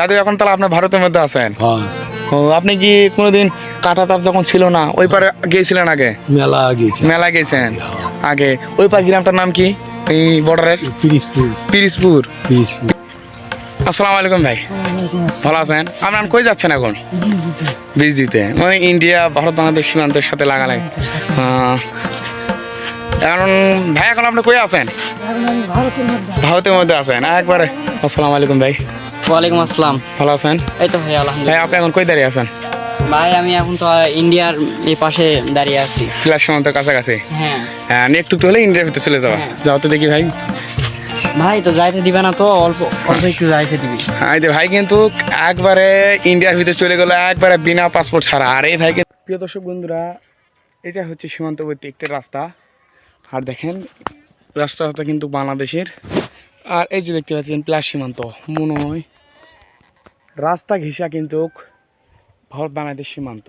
দাদু এখন তাহলে আপনার ভারতের মধ্যে আছেন? হ্যাঁ। ও আপনি কি কোনোদিন কাটা তার যখন ছিল না ওই পারে গিয়েছিলেন আগে? মেলা গেছে মেলা গেছেন আগে। ওই পার গ্রামটার নাম কি? এই বর্ডারের? পিরিসপুর পিরিসপুর পিরিসপুর আসসালামু আলাইকুম ভাই। ভালো আছেন? আপনার কই যাচ্ছেন এখন? বীজ দিতে মানে ইন্ডিয়া ভারত বাংলাদেশ সীমান্তের সাথে লাগালে আহ, এখন ভাই এখন আপনি কই আছেন? ভারতের মধ্যে আছেন। একবারে আসসালামু আলাইকুম ভাই। ওয়ালাইকুম আসসালাম। ভালো আছেন? এই তো ভাই আলহামদুলিল্লাহ। আপনি এখন কই দাঁড়িয়ে আছেন? ভাই আমি এখন তো ইন্ডিয়ার এই পাশে দাঁড়িয়ে আছি। ক্লাস সীমান্তের কাছাকাছি। হ্যাঁ। হ্যাঁ একটু তো হলে ইন্ডিয়ার ভিতরে চলে যাওয়া। যাও তো দেখি ভাই। ভাই তো যাইতে দিবে না তো অল্প অল্প একটু যাইতে দিবি। যে ভাই কিন্তু একবারে ইন্ডিয়ার ভিতরে চলে গেল একবারে বিনা পাসপোর্ট ছাড়া। আর এই ভাই কিন্তু- প্রিয় দর্শক বন্ধুরা এটা হচ্ছে সীমান্তবর্তী একটি রাস্তা। আর দেখেন রাস্তাটা কিন্তু বাংলাদেশের। আর এই যে দেখতে পাচ্ছেন, প্লাস সীমান্ত। মনে হয় রাস্তা ঘেঁষা কিন্তু ভারত বাংলাদেশ সীমান্ত।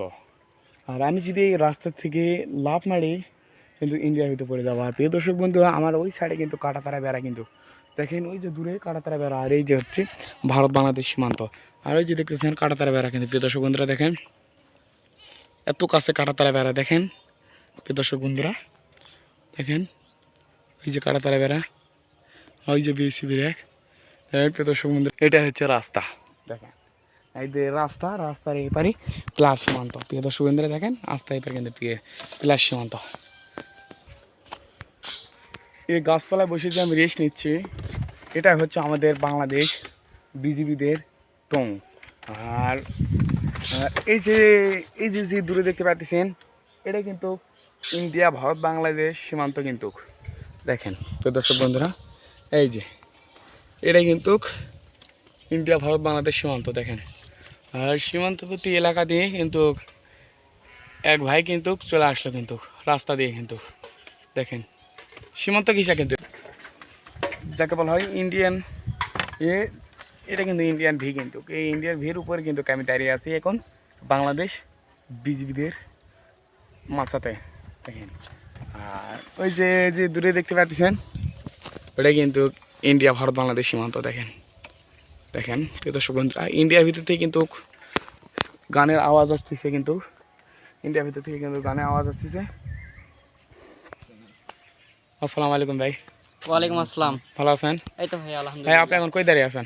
আর আমি যদি এই রাস্তা থেকে লাভ মারি, কিন্তু ইন্ডিয়ার ভিতরে পড়ে যাব। আর প্রিয় দর্শক বন্ধুরা, আমার ওই সাইডে কিন্তু কাটাতারা বেড়া কিন্তু। দেখেন ওই যে দূরে কাটাতারা বেড়া, আর এই যে হচ্ছে ভারত বাংলাদেশ সীমান্ত। আর ওই যে দেখতেছেন কাটাতারা বেড়া কিন্তু। প্রিয় দর্শক বন্ধুরা, দেখেন এত কাছে কাটাতারা বেড়া, দেখেন। প্রিয় দর্শক বন্ধুরা, দেখেন ওই যে কাটাতারা বেড়া। ওই যে বিএসিবি র্যাক দর্শক বন্ধুরা এটা হচ্ছে রাস্তা। দেখেন, এই যে রাস্তা, রাস্তার এই পারি প্লাস সীমান্ত। প্রিয় দর্শক দেখেন রাস্তা এই পারি কিন্তু প্লাস সীমান্ত। এই গাছতলায় বসে যে আমি রেস্ট নিচ্ছি এটা হচ্ছে আমাদের বাংলাদেশ বিজিবিদের টং আর এই যে এই যে যে দূরে দেখতে পাচ্ছেন এটা কিন্তু ইন্ডিয়া, ভারত, বাংলাদেশ সীমান্ত কিন্তু। দেখেন, প্রিয় দর্শক বন্ধুরা এই যে এটা কিন্তু ইন্ডিয়া, ভারত, বাংলাদেশ সীমান্ত, দেখেন। আর সীমান্তবর্তী এলাকা দিয়ে কিন্তু এক ভাই কিন্তু চলে আসলো কিন্তু, রাস্তা দিয়ে কিন্তু, দেখেন। সীমান্ত কিসা কিন্তু? যাকে বলা হয় ইন্ডিয়ান, এ, এটা কিন্তু ইন্ডিয়ান ভি কিন্তু। এই ইন্ডিয়ান ভির উপরে কিন্তু আমি দাঁড়িয়ে আছি এখন বাংলাদেশ বিজিবিদের মাছাতে দেখেন। আর ওই যে যে দূরে দেখতে পাচ্ছেন ওটা কিন্তু ইন্ডিয়া ভারত বাংলাদেশ সীমান্ত দেখেন। দেখেন দর্শক বন্ধুরা ইন্ডিয়ার ভিতর থেকে কিন্তু গানের আওয়াজ আসতেছে কিন্তু ইন্ডিয়ার ভিতর থেকে কিন্তু গানের আওয়াজ আসতেছে। আসসালামু আলাইকুম ভাই। ওয়ালাইকুম আসসালাম। ভালো আছেন? এই তো ভাই আলহামদুলিল্লাহ। ভাই আপনি এখন কই দাঁড়িয়ে আছেন?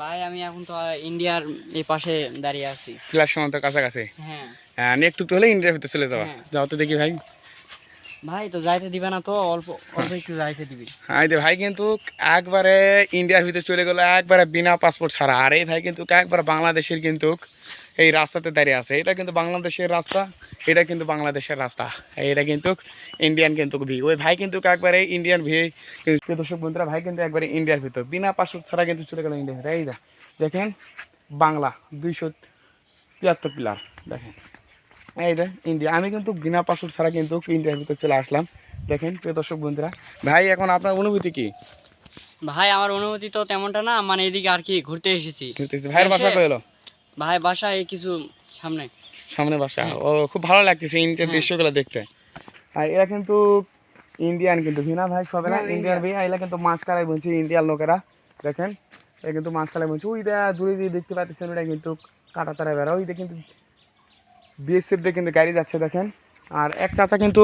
ভাই আমি এখন তো ইন্ডিয়ার এই পাশে দাঁড়িয়ে আছি। ক্লাস সীমান্তের কাছাকাছি? হ্যাঁ। হ্যাঁ একটু তো হলে ইন্ডিয়ার ভিতরে চলে যাওয়া। হ্যাঁ। যাও তো দেখি ভাই। ভাই, তো যাইতে দিবে না তো, অল্প অল্প একটু যাইতে দিবি। হ্যাঁ ভাই, কিন্তু একবারে ইন্ডিয়ার ভিতরে চলে গেলো একবারে বিনা পাসপোর্ট ছাড়া। আর এই ভাই কিন্তু একবারে বাংলাদেশের কিন্তু এই রাস্তাতে দাঁড়িয়ে আছে। এটা কিন্তু বাংলাদেশের রাস্তা, এটা কিন্তু বাংলাদেশের রাস্তা। এটা কিন্তু ইন্ডিয়ান কিন্তু ভি ওই ভাই কিন্তু একবারে ইন্ডিয়ান ভি দর্শক বন্ধুরা, ভাই কিন্তু একবারে ইন্ডিয়ার ভিতর। বিনা পাসপোর্ট ছাড়া কিন্তু চলে গেল ইন্ডিয়া এই দেখেন, বাংলা দুইশো তিয়াত্তর পিলার দেখেন। এই দেখ ইন্ডিয়া আমি কিন্তু বিনা পাসপোর্ট ছাড়া কিন্তু ইন্ডিয়ার ভিতর চলে আসলাম। দেখেন প্রিয় দর্শক বন্ধুরা। ভাই এখন আপনার অনুভূতি কি? ভাই আমার অনুমতি তো তেমনটা না মানে এদিকে আর কি ঘুরতে এসেছি। ভাইয়ের বাসা এসে- কই এলো ভাই বাসায় কিছু সামনে। সামনে বাসা। ও খুব ভালো লাগতেছে ইন্ডিয়ার হ্যাঁ। দৃশ্যগুলো দেখতে। আর এরা কিন্তু ইন্ডিয়ান কিন্তু। ভিনা ভাই সবে না? হ্যাঁ, ইন্ডিয়ান ভাই এরা কিন্তু মাছ কালাই বলছে ইন্ডিয়ার লোকেরা। দেখেন এরা কিন্তু মাছ কালাই বলছে ওইটা দূরে দিয়ে দেখতে পাচ্ছেন ওটা কিন্তু কাটা তারা বেড়া ওইটা কিন্তু বিএসএফ দিয়ে কিন্তু গাড়ি যাচ্ছে দেখেন। আর এক চাচা কিন্তু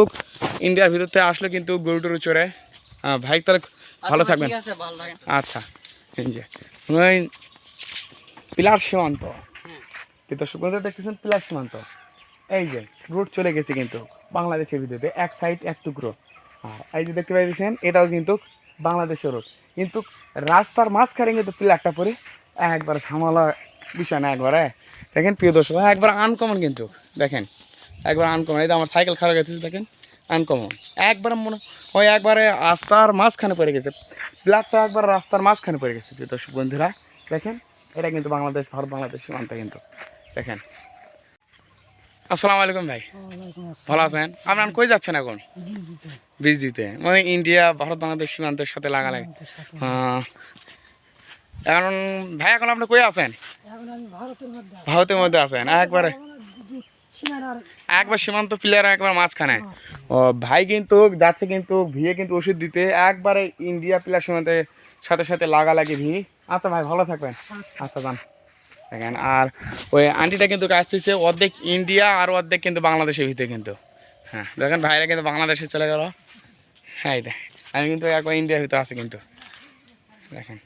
ইন্ডিয়ার ভিতর থেকে আসলে কিন্তু গরু টরু চড়ে ভাই তাহলে ভালো আচ্ছা থাকবেন। আচ্ছা যে পিলার সীমান্ত। হ্যাঁ। কিন্তু দেখতেছেন পিলার সীমান্ত। এই যে রুট চলে গেছে কিন্তু বাংলাদেশের ভিতরে এক সাইড এক টুকরো। আর এই যে দেখতে পাইছেন এটাও কিন্তু বাংলাদেশের রোড কিন্তু রাস্তার মাঝখানে কিন্তু পিলারটা পরে একবার থামালা বিষয় না একবারে। দেখেন প্রিয় দর্শক একবার আনকমন কিন্তু। দেখেন একবার আনকমন এই যে আমার সাইকেল খারাপ গেছে দেখেন আনকমন একবার মনে ওই একবারে রাস্তার মাঝখানে পড়ে গেছে। ব্ল্যাকটা একবার রাস্তার মাঝখানে পড়ে গেছে প্রিয় দর্শক বন্ধুরা। দেখেন এটা কিন্তু বাংলাদেশ ভারত বাংলাদেশ সীমান্ত কিন্তু। দেখেন। আসসালামু আলাইকুম ভাই। ভালো আছেন? আপনার কই যাচ্ছেন এখন? বীজ দিতে। মানে ইন্ডিয়া ভারত বাংলাদেশ সীমান্তের সাথে লাগালে হ্যাঁ। এখন ভাই এখন আপনি কই আছেন? ভারতের মধ্যে আছেন। একবারে। একবার সীমান্ত প্লেয়ার একবার মাঝখানে। ও ভাই কিন্তু যাচ্ছে কিন্তু ভিয়ে কিন্তু ওষুধ দিতে। একবারে ইন্ডিয়া প্লেয়ার সীমান্তের সাথে সাথে লাগালাগি ভি। আচ্ছা ভাই ভালো থাকবেন। আচ্ছা। যান। দেখেন আর ওই আন্টিটা কিন্তু আসতেছে অর্ধেক ইন্ডিয়া আর অর্ধেক কিন্তু বাংলাদেশের ভিতরে কিন্তু। হ্যাঁ দেখেন ভাইরা কিন্তু বাংলাদেশে চলে গেল। হ্যাঁ এটা আমি কিন্তু একবার ইন্ডিয়ার ভিতরে আছি কিন্তু। দেখেন।